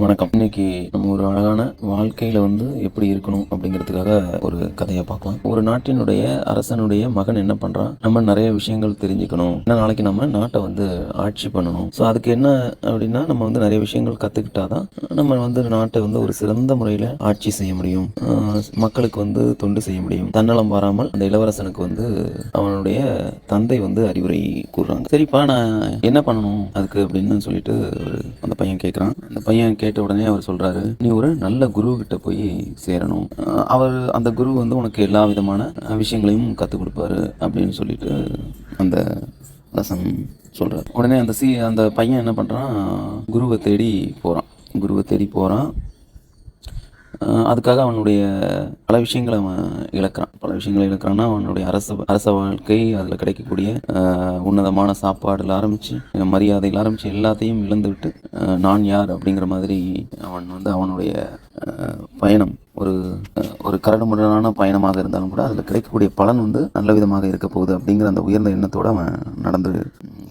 வணக்கம். இன்னைக்கு நம்ம ஒரு அழகான வாழ்க்கையில வந்து எப்படி இருக்கணும் அப்படிங்கிறதுக்காக ஒரு கதையை பார்க்கலாம். ஒரு நாட்டினுடைய அரசனுடைய மகன் என்ன பண்றான்? நம்ம நிறைய விஷயங்கள் தெரிஞ்சுக்கணும். ஏன்னா நாளைக்கு நம்ம நாட்டை வந்து ஆட்சி பண்ணணும். ஸோ அதுக்கு என்ன அப்படின்னா நம்ம வந்து நிறைய விஷயங்கள் கத்துக்கிட்டாதான் நம்ம வந்து நாட்டை வந்து ஒரு சிறந்த முறையில் ஆட்சி செய்ய முடியும். மக்களுக்கு வந்து தொண்டு செய்ய முடியும். தன்னலம் வராமல் அந்த இளவரசனுக்கு வந்து அவனுடைய தந்தை வந்து அறிவுரை கூறுறாங்க. சரிப்பா நான் என்ன பண்ணணும் அதுக்கு அப்படின்னு சொல்லிட்டு ஒரு அந்த பையன் கேட்குறான் அந்த பையன் கேட்ட உடனே அவர் சொல்றாரு நீ ஒரு நல்ல குரு கிட்ட போய் சேரணும். அவர் அந்த குரு வந்து உனக்கு எல்லா விதமான விஷயங்களையும் கற்றுக் கொடுப்பாரு அப்படின்னு சொல்லிட்டு அந்த ரசம் சொல்றாரு. உடனே அந்த சி அந்த பையன் என்ன பண்றான் குருவை தேடி போறான். குருவை தேடி போறான். அதுக்காக அவனுடைய பல விஷயங்களை அவன் இழக்கிறான். பல விஷயங்களை இழக்கிறான்னா அவனுடைய அரச அரச வாழ்க்கை அதில் கிடைக்கக்கூடிய உன்னதமான சாப்பாடில் ஆரம்பித்து மரியாதையில் ஆரம்பித்து எல்லாத்தையும் இழந்துவிட்டு நான் யார் அப்படிங்கிற மாதிரி அவன் வந்து அவனுடைய பயணம் ஒரு ஒரு கரடுமுரடான பயணமாக இருந்தாலும் கூட அதில் கிடைக்கக்கூடிய பலன் வந்து நல்ல விதமாக இருக்க போகுது அப்படிங்கிற அந்த உயர்ந்த எண்ணத்தோடு அவன் நடந்து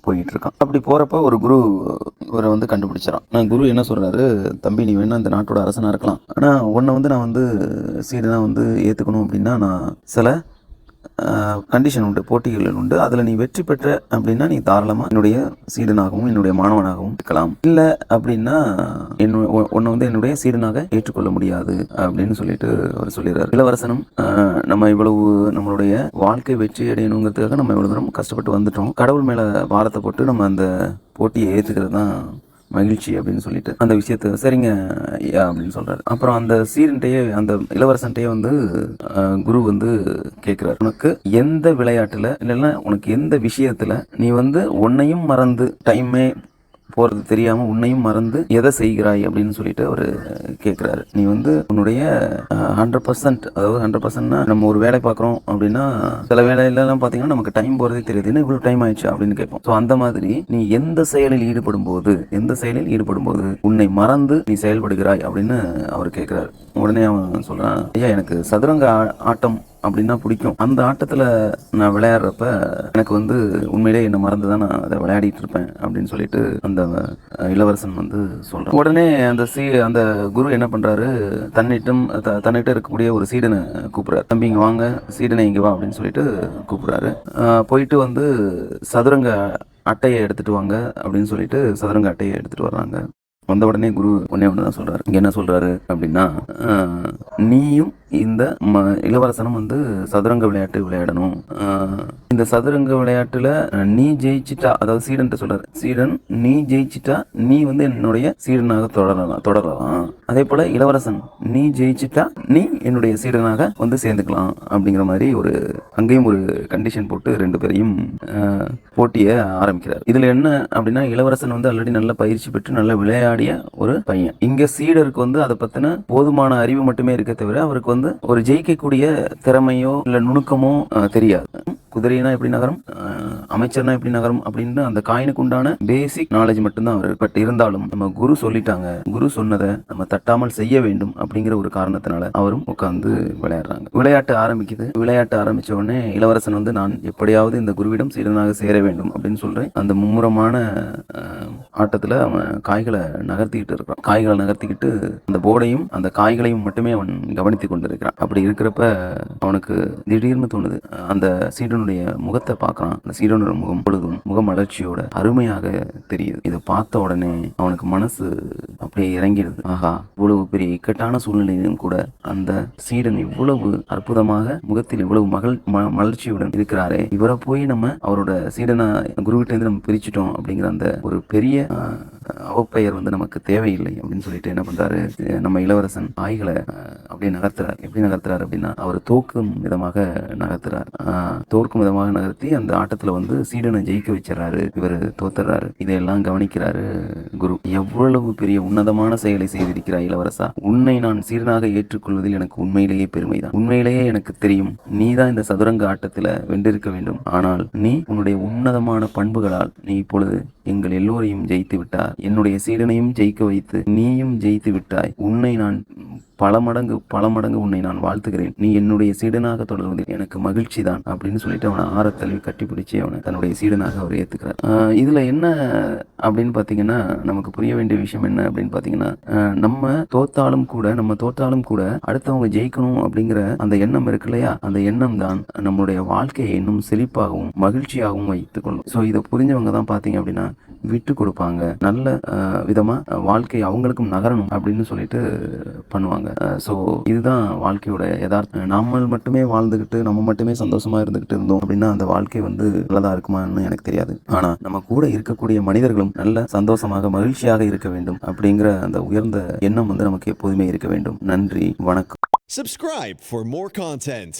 போயிட்டு இருக்கான் அப்படி போகிறப்ப ஒரு குரு இவரை வந்து கண்டுபிடிச்சிடறான். நான் குரு என்ன சொல்கிறாரு தம்பி நீ வேணா இந்த நாட்டோட அரசனாக இருக்கலாம். ஆனால் உன்னை வந்து நான் வந்து சீடனா வந்து ஏற்றுக்கணும் அப்படின்னா நான் சில கண்டிஷன் உண்டு போட்டிகள் உண்டு. அதில் நீ வெற்றி பெற்ற அப்படின்னா நீ தாராளமாக என்னுடைய சீடனாகவும் என்னுடைய மாணவனாகவும் இருக்கலாம். இல்லை அப்படின்னா என்ன உன்னை வந்து என்னுடைய சீடனாக ஏற்றுக்கொள்ள முடியாது அப்படின்னு சொல்லிட்டு அவர் சொல்லிடுறாரு. இளவரசனும் நம்ம இவ்வளவு நம்மளுடைய வாழ்க்கை வெற்றி அடையணுங்கிறதுக்காக நம்ம இவ்வளவு தூரம் கஷ்டப்பட்டு வந்துட்டோம். கடவுள் மேலே பாரத்தை போட்டு நம்ம அந்த போட்டியை ஏற்றுக்கிறது தான் மகிழ்ச்சி அப்படின்னு சொல்லிட்டு. அந்த விஷயத்த சரிங்க ஐயா அப்படின்னு சொல்றாரு. அப்புறம் அந்த சீரன்ட்டையே அந்த இளவரசன்ட்டையே வந்து குரு வந்து கேட்கிறார் உனக்கு எந்த விளையாட்டுல இல்லைன்னா உனக்கு எந்த விஷயத்துல நீ வந்து உன்னையும் மறந்து டைமே போறது தெரியாம உன்னையும் மறந்து எதை செய்கிறாய் அப்படின்னு சொல்லிட்டு அவரு கேட்கிறாரு நீ வந்து உன்னுடைய ஹண்ட்ரட் பர்சன்ட் அதாவது ஹண்ட்ரட் பர்சன்ட்னா நம்ம ஒரு வேலை பார்க்குறோம் அப்படின்னா சில வேலையிலலாம் பார்த்தீங்கன்னா நமக்கு டைம் போகிறதே தெரியுது. என்ன இவ்வளோ டைம் ஆயிடுச்சு அப்படின்னு கேட்போம். ஸோ அந்த மாதிரி நீ எந்த செயலில் ஈடுபடும் போது எந்த செயலில் ஈடுபடும் போது உன்னை மறந்து நீ செயல்படுகிறாய் அப்படின்னு அவர் கேட்குறாரு உடனே அவன் சொல்கிறான் ஐயா எனக்கு சதுரங்க ஆ- ஆட்டம் அப்படின்னா பிடிக்கும். அந்த ஆட்டத்தில் நான் விளையாடுறப்ப எனக்கு வந்து உண்மையிலே என்னை மறந்து தான் நான் அதை விளையாடிட்டு இருப்பேன் அப்படின்னு சொல்லிட்டு அந்த இளவரசன் வந்து சொல்கிறான் உடனே அந்த சீ அந்த குரு என்ன பண்ணுறாரு தன்னிட்டும் த- தன்னிட்ட இருக்கக்கூடிய ஒரு சீடனை கூப்பிட்றாரு. தம்பி இங்கே வாங்க. சீடனை இங்கே வா அப்படின்னு சொல்லிட்டு கூப்பிட்றாரு. போயிட்டு வந்து சதுரங்க அட்டையை எடுத்துட்டு வாங்க அப்படின்னு சொல்லிட்டு சதுரங்க அட்டையை எடுத்துட்டு வர்றாங்க. வந்த உடனே குரு ஒன்னே ஒன்று தான் சொல்கிறாரு இங்கே என்ன சொல்கிறாரு அப்படின்னா நீயும் இந்த ம இளவரசனும் வந்து சதுரங்க விளையாட்டு விளையாடணும். இந்த சதுரங்க விளையாட்டுல நீ ஜெயிச்சிட்டா அதாவது சீடன் சொல்றாரு சீடன் நீ ஜெயிச்சிட்டா நீ வந்து என்னுடைய சீடனாக தொடரலாம் தொடரலாம். அதே போல இளவரசன் நீ ஜெயிச்சிட்டா நீ என்னுடைய சீடனாக வந்து சேர்ந்துக்கலாம் அப்படிங்கிற மாதிரி ஒரு அங்கேயும் ஒரு கண்டிஷன் போட்டு ரெண்டு பேரையும் போட்டியை ஆரம்பிக்கிறார். இதுல என்ன அப்படின்னா இளவரசன் வந்து ஆல்ரெடி நல்ல பயிற்சி பெற்று நல்ல விளையாடிய ஒரு பையன். இங்க சீடருக்கு வந்து அதை பத்தின போதுமான அறிவு மட்டுமே இருக்க தவிர அவருக்கு வந்து ஒரு ஜெயிக்கக்கூடிய திறமையோ இல்ல நுணுக்கமோ தெரியாது. குதிரைனா எப்படி நகரும்? அமைச்சர்னா எப்படி நகரும்? அப்படின்னு அந்த காயினுக்கு உண்டான பேசிக் நாலேஜ் மட்டும்தான் அவர். பட் இருந்தாலும் நம்ம குரு சொல்லிட்டாங்க. குரு சொன்னதை நம்ம தட்டாமல் செய்ய வேண்டும் அப்படிங்கிற ஒரு காரணத்தினால அவரும் உட்கார்ந்து விளையாடுறாங்க. விளையாட்டு ஆரம்பிக்குது. விளையாட்டு ஆரம்பிச்ச உடனே இளவரசன் வந்து நான் எப்படியாவது இந்த குருவிடம் சீடனாக சேர வேண்டும் அப்படின்னு சொல்றேன். அந்த மும்முரமான ஆட்டத்தில் அவன் காய்களை நகர்த்திக்கிட்டு இருக்கிறான். காய்களை நகர்த்திக்கிட்டு அந்த போர்டையும் அந்த காய்களையும் மட்டுமே அவன் கவனித்துக் கொண்டிருக்கிறான். அப்படி இருக்கிறப்ப அவனுக்கு திடீர்னு தோணுது. அந்த சீடனுடைய முகத்தை பார்க்கறான். அந்த சீடனோட முகம் பொழுதும் முகமலர்ச்சியோட அருமையாக தெரியுது. இதை பார்த்த உடனே அவனுக்கு மனசு அப்படியே இறங்கிடுது. ஆஹா இவ்வளவு பெரிய இக்கட்டான சூழ்நிலையிலும் கூட அந்த சீடன் இவ்வளவு அற்புதமாக முகத்தில் இவ்வளவு மகள் ம- மலர்ச்சியுடன் இருக்கிறாரே. இவரை போய் நம்ம அவரோட சீடனா குருகிட்ட நம்ம பிரிச்சிட்டோம் அப்படிங்கிற அந்த ஒரு பெரிய ஆஹ், அவப்பெயர் வந்து நமக்கு தேவையில்லை அப்படின்னு சொல்லிட்டு என்ன பண்றாரு? நம்ம இளவரசன் ஆய்களை அப்படியே நகர்த்துறார். எப்படி நகர்த்துறாரு அப்படின்னா அவர் தோக்கும் விதமாக நகர்த்துறார். தோற்கும் விதமாக நகர்த்தி அந்த ஆட்டத்துல வந்து சீடனை ஜெயிக்க வச்சிடறாரு. இவர் தோத்துறாரு. இதையெல்லாம் கவனிக்கிறாரு குரு. எவ்வளவு பெரிய உன்னதமான செயலை செய்திருக்கிறாய் இளவரசா. உன்னை நான் சீடனாக ஏற்றுக்கொள்வதில் எனக்கு உண்மையிலேயே பெருமைதான் உண்மையிலேயே எனக்கு தெரியும். நீதான் இந்த சதுரங்க ஆட்டத்துல வென்றிருக்க வேண்டும். ஆனால் நீ உன்னுடைய உன்னதமான பண்புகளால் நீ இப்பொழுது எங்கள் எல்லோரையும் ஜெயித்து விட்டார். என்னுடைய சீடனையும் ஜெயிக்க வைத்து நீயும் ஜெயித்து விட்டாய். உன்னை நான் பல மடங்கு பல மடங்கு உன்னை நான் வாழ்த்துகிறேன். நீ என்னுடைய சீடனாக தொடர்வது எனக்கு மகிழ்ச்சி தான் அப்படின்னு சொல்லிட்டு அவனை ஆரத்தழுவி கட்டிப்பிடிச்சி அவனை தன்னுடைய சீடனாக அவர் ஏத்துக்கிறார். இதில் இதுல என்ன அப்படின்னு பாத்தீங்கன்னா நமக்கு புரிய வேண்டிய விஷயம் என்ன அப்படின்னு பாத்தீங்கன்னா நம்ம தோத்தாலும் கூட நம்ம தோத்தாலும் கூட அடுத்தவங்க ஜெயிக்கணும் அப்படிங்கிற அந்த எண்ணம் இருக்கு இல்லையா? அந்த எண்ணம் தான் நம்மளுடைய வாழ்க்கையை இன்னும் செழிப்பாகவும் மகிழ்ச்சியாகவும் வைத்துக் கொள்ளும். ஸோ இதை புரிஞ்சவங்க தான் பாத்தீங்க அப்படின்னா விட்டு கொடுப்பாங்க. நல்ல விதமாக விதமா வாழ்க்கை அவங்களுக்கும் நகரணும் அப்படின்னு சொல்லிட்டு பண்ணுவாங்க. ஸோ இதுதான் வாழ்க்கையோட யதார்த்தம். நம்ம மட்டுமே வாழ்ந்துக்கிட்டு நம்ம மட்டுமே சந்தோஷமா இருந்துகிட்டு இருந்தோம் அப்படின்னா அந்த வாழ்க்கை வந்து நல்லதா இருக்குமான்னு எனக்கு தெரியாது. ஆனா நம்ம கூட இருக்கக்கூடிய மனிதர்களும் நல்ல சந்தோஷமாக மகிழ்ச்சியாக இருக்க வேண்டும் அப்படிங்கிற அந்த உயர்ந்த எண்ணம் வந்து நமக்கு எப்போதுமே இருக்க வேண்டும். நன்றி வணக்கம். Subscribe for more content.